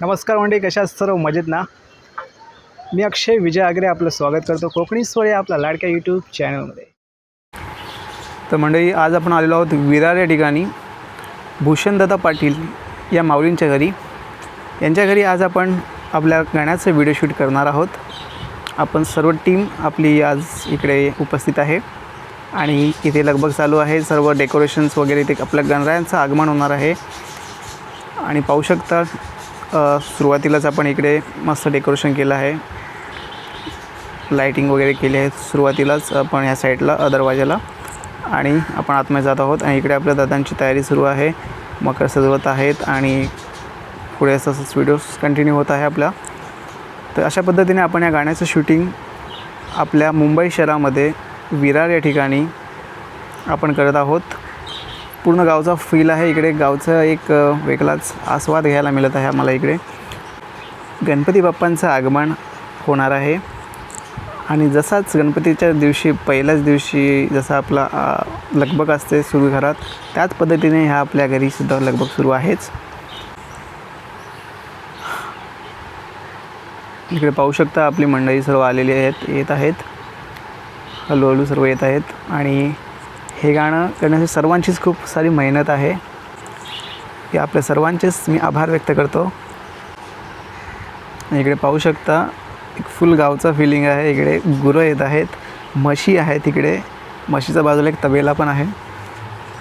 नमस्कार म्हणजे कशा सर्व? मजेत ना? मी अक्षय विजय आगरे आपलं स्वागत करतो कोकणी स्वर या आपल्या लाडक्या यूट्यूब चॅनलमध्ये तर मंडळी आज आपण आलेलो आहोत विरार या ठिकाणी. भूषणदादा पाटील या माऊलींच्या घरी. यांच्या घरी आज आपण आपल्या गाण्याचं व्हिडिओ शूट करणार आहोत. आपण सर्व टीम आपली आज इकडे उपस्थित आहे. आणि इथे लगबग चालू आहे. सर्व डेकोरेशन्स वगैरे इथे आपल्या गणरायांचं आगमन होणार आहे. आणि पाहू शकता सुरुवातीलाच आपण इकडे मस्त डेकोरेशन केलं आहे. लाईटिंग वगैरे केली आहे सुरुवातीलाच आपण ह्या साईडला दरवाजाला आणि आपण आतमध्ये जात आहोत आणि इकडे आपल्या दादांची तयारी सुरू आहे. मकर सजवत आहेत आणि पुढे असं असंच व्हिडिओज कंटिन्यू होत आहे आपला तर अशा पद्धतीने आपण या गाण्याचं शूटिंग आपल्या मुंबई शहरामध्ये विरार या ठिकाणी आपण करत आहोत. पूर्ण गावचा फील आहे. इकडे गावचं एक वेगळाच आस्वाद घ्यायला मिळत आहे आम्हाला इकडे. गणपती बाप्पांचं आगमन होणार आहे. आणि जसाच गणपतीच्या दिवशी पहिल्याच दिवशी जसा आपला लगबग असते सुरू घरात त्याच पद्धतीने ह्या आपल्या घरीसुद्धा लगबग सुरू आहेच. इकडे पाहू शकता आपली मंडळी सर्व आलेली आहेत येत आहेत. हळूहळू सर्व येत आहेत. आणि हे गाणं करण्याची सर्वांचीच खूप सारी मेहनत आहे. हे आपल्या सर्वांचेच मी आभार व्यक्त करतो. इकडे पाहू शकता एक फुल गावचा फिलिंग आहे. इकडे गुरं येत आहेत. म्हशी आहेत तिकडे. म्हशीच्या बाजूला एक तबेला पण आहे.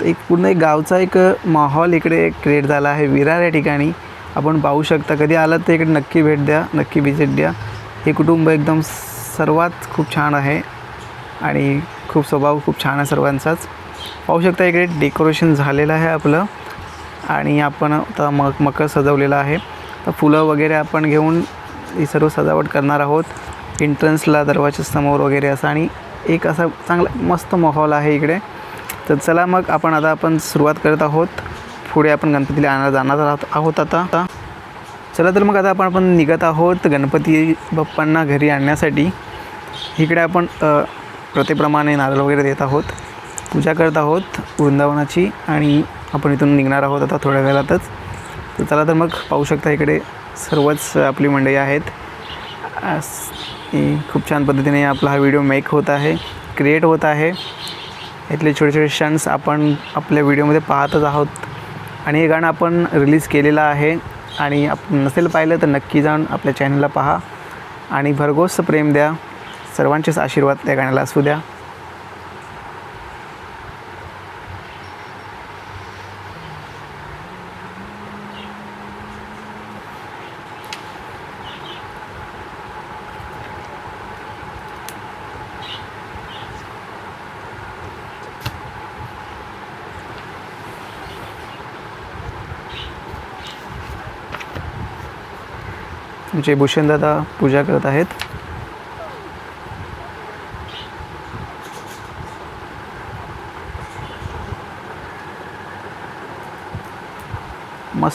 तर एक पूर्ण एक गावचा एक माहोल इकडे क्रिएट झाला आहे. विरार या ठिकाणी आपण पाहू शकता. कधी आलात तर इकडे नक्की भेट द्या नक्की व्हिजिट द्या. हे कुटुंब एकदम सर्वात खूप छान आहे. आणि खूप स्वभाव खूप छान आहे सर्वांचाच. पाहू शकता इकडे डेकोरेशन झालेलं आहे आपलं. आणि आपण आता मग मकर सजवलेलं आहे. तर फुलं वगैरे आपण घेऊन ही सर्व सजावट करणार आहोत. एंट्रन्सला दरवाजा समोर वगैरे असं आणि एक असा चांगला मस्त माहोल आहे इकडे. तर चला मग आपण आता आपण सुरुवात करत आहोत. पुढे आपण गणपतीला आणा जाणार आहोत आहोत आता. आता चला तर मग आता आपण आपण निघत आहोत गणपती बाप्पांना घरी आणण्यासाठी. इकडे आपण प्रथेप्रमाणे नारळ वगैरे देत आहोत. पूजा करत आहोत वृंदावनाची आणि आपण इथून निघणार आहोत आता थोड्या वेळातच तर चला तर मग पाहू शकता इकडे सर्वच आपली मंडळी आहेत. अस- खूप छान पद्धतीने आपला हा व्हिडिओ मेक होत आहे क्रिएट होत आहे. इथले छोटे छोटे क्षण्स आपण आपल्या व्हिडिओमध्ये पाहतच आहोत. आणि हे गाणं आपण रिलीज केलेलं आहे आणि आपण नसेल पाहिलं तर नक्की जाऊन आपल्या चॅनलला पहा. आणि भरघोस प्रेम द्या. सर्वांचेच आशीर्वाद त्या गाण्याला असू द्या. तुमचे भूषणदादा पूजा करत आहेत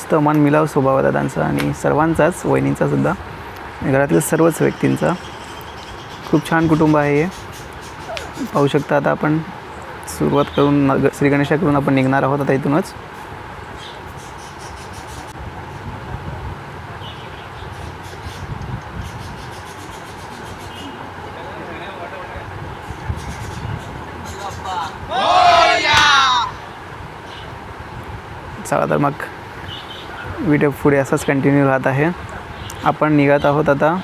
मस्त मन मिलाव स्वभाव होता त्यांचा आणि सर्वांचाच वहिनींचा सुद्धा. घरातील सर्वच व्यक्तींचा. खूप छान कुटुंब आहे हे. पाहू शकता आता आपण सुरुवात करून श्री गणेशाकडून आपण निघणार आहोत आता इथूनच. चला तर मग. व्हिडिओ पुढे असाच कंटिन्यू राहत आहे. आपण निघत आहोत आता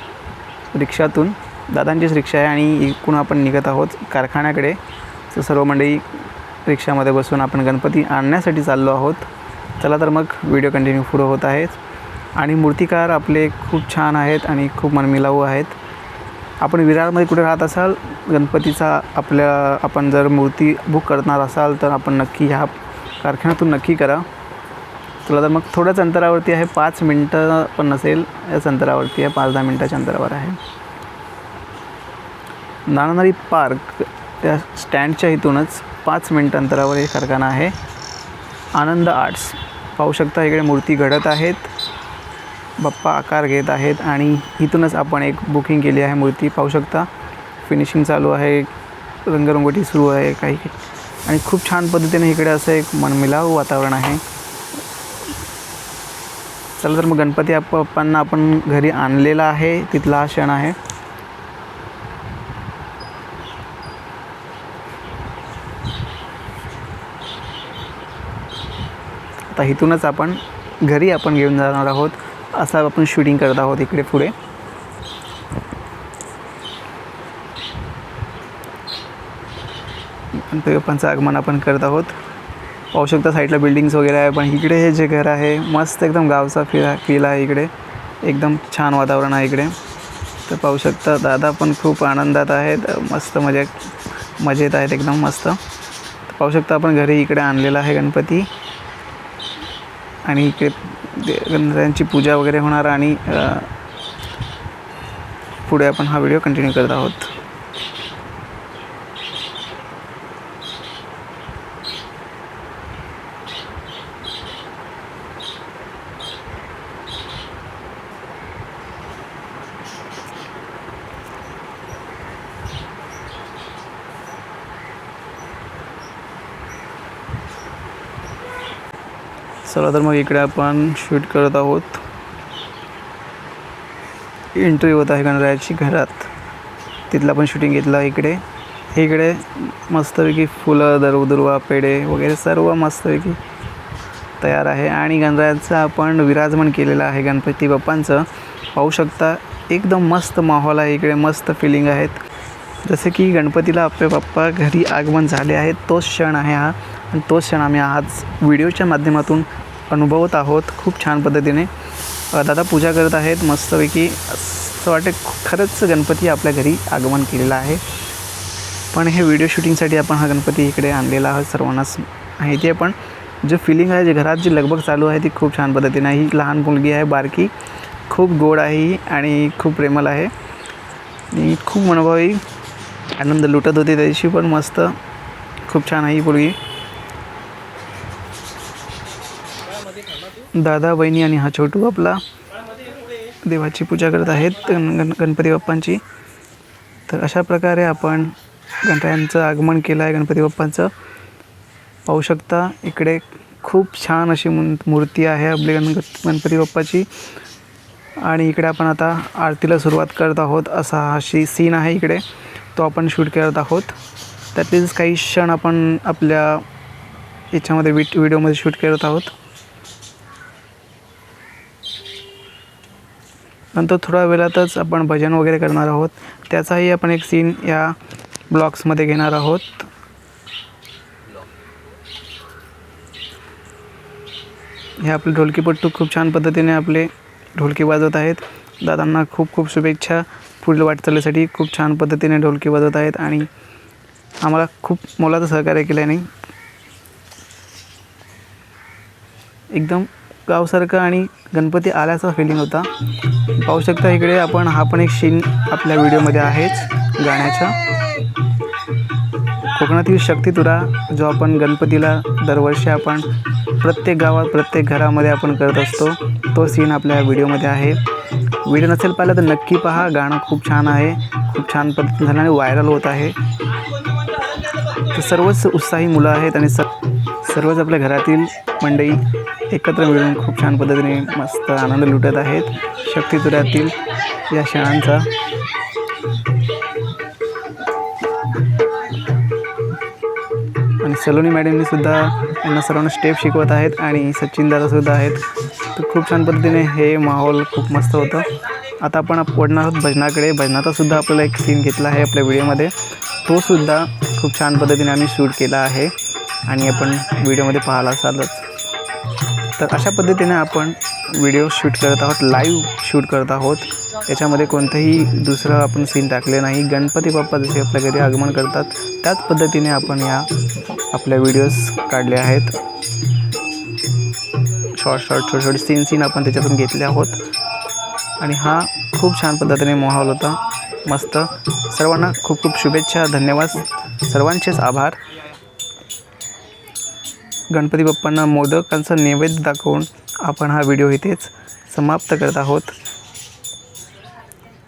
रिक्षातून. दादांचीच रिक्षा आहे आणि इकडून आपण निघत आहोत कारखान्याकडे. तर सर्व मंडळी रिक्षामध्ये बसून आपण गणपती आणण्यासाठी चाललो आहोत. चला तर मग व्हिडिओ कंटिन्यू पुढं होत आहेत आणि मूर्तिकार आपले खूप छान आहेत आणि खूप मनमिलाऊ आहेत. आपण विरारमध्ये कुठे राहत असाल? गणपतीचा आपल्या आपण जर मूर्ती बुक करणार असाल तर आपण नक्की ह्या कारखान्यातून नक्की करा. तुला तर मग थोड्याच अंतरावरती आहे पाच मिनटं पण नसेल याच अंतरावरती आहे पाच दहा मिनटाच्या अंतरावर आहे. नानारी पार्क त्या स्टँडच्या इथूनच पाच मिनटं अंतरावर एक कारखाना आहे. आनंद आर्ट्स. पाहू शकता इकडे मूर्ती घडत आहेत. बाप्पा आकार घेत आहेत आणि इथूनच आपण एक बुकिंग केली आहे मूर्ती. पाहू शकता फिनिशिंग चालू आहे रंगरंगोटी सुरू आहे काही आणि खूप छान पद्धतीने इकडे असं एक मनमिलाव वातावरण आहे. चला तर मग गणपती बाप्पांना आपण घरी आणलेला आहे. तिथला हा क्षण आहे. आता इथूनच आपण घरी आपण घेऊन जाणार आहोत. असं आपण शूटिंग करत आहोत इकडे पुढे. गणपती बाप्पांचं आगमन आपण करत आहोत. पाहू शकता साईडला बिल्डिंग्स वगैरे आहे पण इकडे हे जे घर आहे मस्त एकदम गावचा फील फील आहे इकडे. एकदम छान वातावरण आहे इकडे. तर पाहू शकता दादा पण खूप आनंदात आहेत मस्त मजा मजेत आहेत एकदम मस्त. तर पाहू शकता आपण घरी इकडे आणलेला आहे गणपती. आणि इकडे दे- गणपत्यांची पूजा वगैरे होणार आणि पुढे आपण हा व्हिडिओ कंटिन्यू करत आहोत. चला तर मग इकडे आपण शूट करत आहोत. एंट्री होत आहे गणरायाची घरात. तिथलं आपण शूटिंग घेतलं इकडे. इकडे मस्तपैकी फुलं दरवदुर्वा पेढे वगैरे सर्व मस्तपैकी तयार आहे. आणि गणरायाचं आपण विराजमान केलेलं आहे गणपती बाप्पांचं. पाहू शकता एकदम मस्त माहोल आहे इकडे मस्त फिलिंग आहेत. जसे की गणपतीला आपले बाप्पा घरी आगमन झाले आहेत तोच क्षण आहे हा. आणि तोच क्षण आम्ही आज व्हिडिओच्या माध्यमातून अनुभवत आहोत खूप छान पद्धतीने. दादा पूजा करत आहेत. मस्तपैकी असं वाटते खरंच गणपती आपल्या घरी आगमन केलेलं आहे. पण हे व्हिडिओ शूटिंगसाठी आपण हा गणपती इकडे आणलेला आहोत. सर्वांनाच माहिती आहे. पण जो फिलिंग आहे जे घरात जी लगबग चालू आहे ती खूप छान पद्धतीने ही लहान मुलगी आहे बारकी. खूप गोड आहे ही आणि खूप प्रेमल आहे. आणि खूप मनोभावी आनंद लुटत होते त्याची पण मस्त. खूप छान आहे ही मुलगी दादा बहिणी आणि हा छोटू आपला देवाची पूजा करत आहेत गण गणपती बाप्पांची. तर अशा प्रकारे आपण गणरायांचं आगमन केलं आहे गणपती बाप्पांचं. पाहू शकता इकडे खूप छान अशी मूर्ती आहे आपली गण गणपती बाप्पाची. आणि इकडे आपण आता आरतीला सुरुवात करत आहोत असा अशी सीन आहे इकडे. तो आपण शूट करत आहोत. त्यातलेच काही क्षण आपण आपल्या याच्यामध्ये विट व्हिडिओमध्ये शूट करत आहोत. नंतर थोड्या वेळातच आपण भजन वगैरे करणार आहोत. त्याचाही आपण एक सीन या ब्लॉक्समध्ये घेणार आहोत. हे आपले ढोलकीपट्टू खूप छान पद्धतीने आपले ढोलकी वाजवत आहेत. दादांना खूप खूप शुभेच्छा. पुढील वाटचालीसाठी खूप छान पद्धतीने ढोलकी वाजवत आहेत आणि आम्हाला खूप मोलाचं सहकार्य केलं आहे एकदम गावसारखं आणि गणपती आल्याचा फिलिंग होता. पाहू शकता इकडे आपण हा पण एक सीन आपल्या व्हिडिओमध्ये आहेच गाण्याचा. कोकणातील शक्ती तुरा जो आपण गणपतीला दरवर्षी आपण प्रत्येक गावात प्रत्येक घरामध्ये आपण करत असतो तो सीन आपल्या व्हिडिओमध्ये आहे. व्हिडिओ नसेल पाहिला तर नक्की पहा गाणं खूप छान आहे खूप छान पद्धतीने झालं आणि व्हायरल होत आहे. तर सर्वच उत्साही मुलं आहेत आणि स सर्वच आपल्या घरातील मंडळी एकत्र मिळून खूप छान पद्धतीने मस्त आनंद लुटत आहेत. शक्तितुऱ्यातील या क्षणांचा आणि सलोनी मॅडमनी सुद्धा यांना सर्वांना स्टेप शिकवत आहेत आणि सचिन दादा सुद्धा आहेत. तर खूप छान पद्धतीने हे माहोल खूप मस्त होतं. आता आपण पडणार आहोत भजनाकडे. भजनाचा सुद्धा आपल्याला एक सीन घेतला आहे आपल्या व्हिडिओमध्ये. तो सुद्धा खूप छान पद्धतीने आम्ही शूट केला आहे. आणि आपण व्हिडिओमध्ये पाहायला असालच तर अशा पद्धतीने आपण व्हिडिओ शूट करत आहोत लाईव्ह शूट करत आहोत. याच्यामध्ये कोणतंही दुसरं आपण सीन टाकले नाही. गणपती बाप्पा जसे आपल्या घरी आगमन करतात त्याच पद्धतीने आपण या आपल्या व्हिडिओज काढले आहेत. शॉर्ट शॉर्ट छोटे छोटे सीन सीन आपण त्याच्यातून घेतले आहोत. आणि हा खूप छान पद्धतीने माहोल होता. मस्त. सर्वांना खूप खूप शुभेच्छा धन्यवाद. सर्वांचेच आभार. गणपती बाप्पांना मोदकांचा नैवेद्य दाखवून आपण हा व्हिडिओ इथेच समाप्त करत आहोत.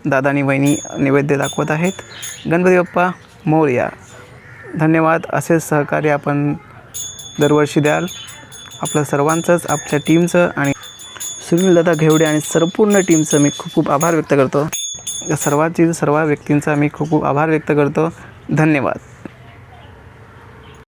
दादा आणि वहिनी नैवेद्य दाखवत आहेत. गणपती बाप्पा मोरया धन्यवाद. असे सहकार्य आपण दरवर्षी द्याल. आपलं सर्वांचंच आपल्या टीमचं आणि सुनील दादा घेवडे आणि संपूर्ण टीमचं मी खूप खूप आभार व्यक्त करतो. या सर्वांची सर्व व्यक्तींचा मी खूप खूप आभार व्यक्त करतो. धन्यवाद.